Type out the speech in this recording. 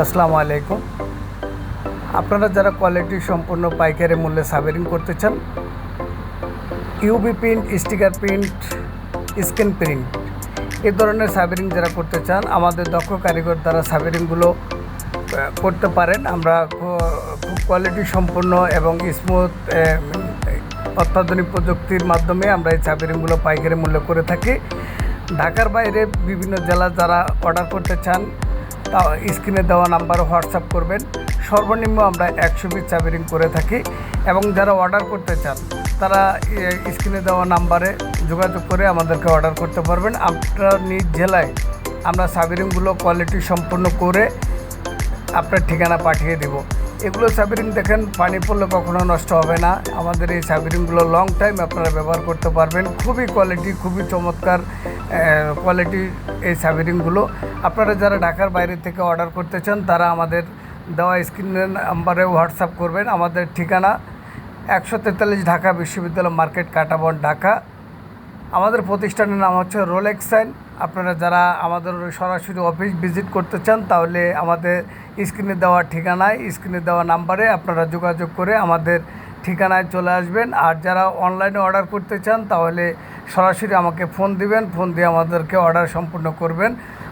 আসসালামু আলাইকুম। আপনারা যারা কোয়ালিটি সম্পূর্ণ পাইকারি মূল্যে সাবেরিং করতে চান UV print sticker print scan print এ ধরনের সাবেরিং যারা করতে চান, আমাদের দক্ষ কারিগর দ্বারা সাবেরিংগুলো করতে পারেন। আমরা খুব কোয়ালিটি সম্পন্ন এবং স্মুথ অত্যাধুনিক প্রযুক্তির মাধ্যমে আমরা এই সাবেরিংগুলো পাইকারি মূল্য করে থাকি। ঢাকার বাইরে বিভিন্ন জেলা যারা অর্ডার করতে চান স্ক্রিনে দেওয়া নাম্বারে হোয়াটসঅ্যাপ করবেন। সর্বনিম্ন আমরা একশো পিস চাবিরিং করে থাকি এবং যারা অর্ডার করতে চান, তারা স্ক্রিনে দেওয়া নাম্বারে যোগাযোগ করে আমাদেরকে অর্ডার করতে পারবেন। আপনার নিজ জেলায় আমরা সাবিরিংগুলো কোয়ালিটি সম্পন্ন করে আপনার ঠিকানা পাঠিয়ে দেব। এগুলো সাবিরিং দেখেন, পানি পড়লে কখনো নষ্ট হবে না। আমাদের এই সাবিরিংগুলো লং টাইম আপনারা ব্যবহার করতে পারবেন। খুবই কোয়ালিটি খুবই চমৎকার কোয়ালিটি এই সাবিরিংগুলো আপনারা যারা ঢাকার বাইরে থেকে অর্ডার করতে চান, তারা আমাদের দেওয়া স্ক্রিনের নাম্বারে হোয়াটসঅ্যাপ করবেন। আমাদের ঠিকানা একশো তেতাল্লিশ ঢাকা বিশ্ববিদ্যালয় মার্কেট, কাটাবন, ঢাকা। আমাদের প্রতিষ্ঠানের নাম হচ্ছে রোলেক্স সাইন আপনারা যারা আমাদের সরাসরি অফিস ভিজিট করতে চান, তাহলে আমাদের স্ক্রিনে দেওয়া ঠিকানায়, স্ক্রিনে দেওয়া নাম্বারে আপনারা যোগাযোগ করে আমাদের ঠিকানায় চলে আসবেন। আর যারা অনলাইনে অর্ডার করতে চান, তাহলে সরাসরি আমাকে ফোন দিবেন। ফোন দিয়ে আমাদেরকে অর্ডার সম্পূর্ণ করবেন।